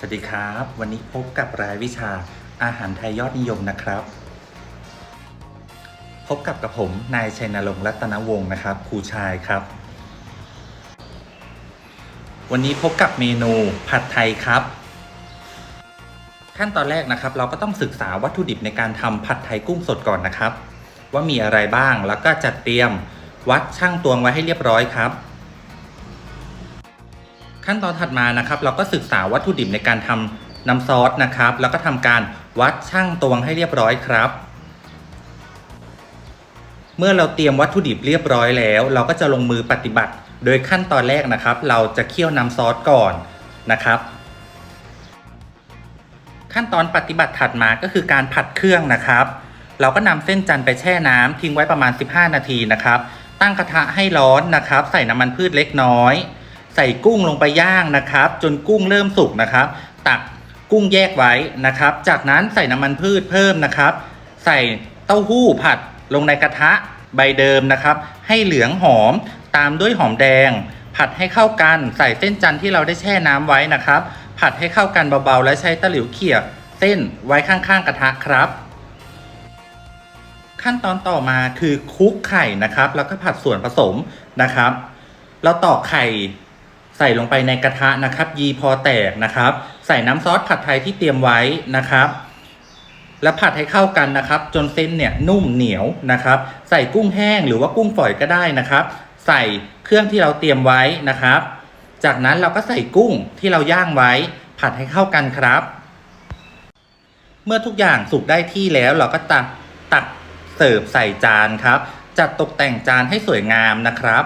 สวัสดีครับ วันนี้พบกับรายวิชาอาหารไทยยอดนิยมนะครับ พบกับกับผมนายชัยนรงค์รัตนวงศ์นะครับครูชายครับ วันนี้พบกับเมนูผัดไทยครับ ขั้นตอนแรกนะครับ เราก็ต้องศึกษาวัตถุดิบในการทำผัดไทยกุ้งสดก่อนนะครับ ว่ามีอะไรบ้างแล้วก็จัดเตรียมวัดช่างตวงไว้ให้เรียบร้อยครับ ขั้นตอนถัดมานะครับ เราก็ศึกษาวัตถุดิบในการทำน้ำซอสนะครับ แล้วก็ทำการวัดช่างตวงให้เรียบร้อยครับ เมื่อเราเตรียมวัตถุดิบเรียบร้อยแล้ว เราก็จะลงมือปฏิบัติ โดยขั้นตอนแรกนะครับ เราจะเคี่ยวน้ำซอสก่อนนะครับ ขั้นตอนปฏิบัติถัดมาก็คือการผัดเครื่องนะครับ เราก็นำเส้นจันทร์ไปแช่น้ำทิ้งไว้ประมาณ 15 นาทีนะครับ ตั้งกระทะให้ร้อนนะครับ ใส่น้ำมันพืชเล็กน้อย ใส่กุ้งลงไปย่างนะครับ จนกุ้งเริ่มสุกนะครับ ตักกุ้งแยกไว้นะครับ จากนั้นใส่น้ำมันพืชเพิ่มนะครับ ใส่เต้าหู้ผัดลงในกระทะใบเดิมนะครับ ให้เหลืองหอมตามด้วยหอมแดง ผัดให้เข้ากันใส่เส้นจันทร์ที่เราได้แช่น้ำไว้นะครับ ผัดให้เข้ากันเบาๆ และใช้ตะหลิวเขี่ยเส้นไว้ข้างๆกระทะครับ ขั้นตอนต่อมาคือคลุกไข่นะครับ แล้วก็ผัดส่วนผสมนะครับ เราตอกไข่ ใส่ลงไปในกระทะนะครับ ยีพอแตกนะครับ ใส่น้ำซอสผัดไทยที่เตรียมไว้นะครับ แล้วผัดให้เข้ากันนะครับ จนเส้นเนี่ยนุ่มเหนียวนะครับ ใส่กุ้งแห้งหรือว่ากุ้งฝอยก็ได้นะครับ ใส่เครื่องที่เราเตรียมไว้นะครับ จากนั้นเราก็ใส่กุ้งที่เราย่างไว้ ผัดให้เข้ากันครับ เมื่อทุกอย่างสุกได้ที่แล้วเราก็ตักตักเสิร์ฟใส่จานครับ จัดตกแต่งจานให้สวยงามนะครับ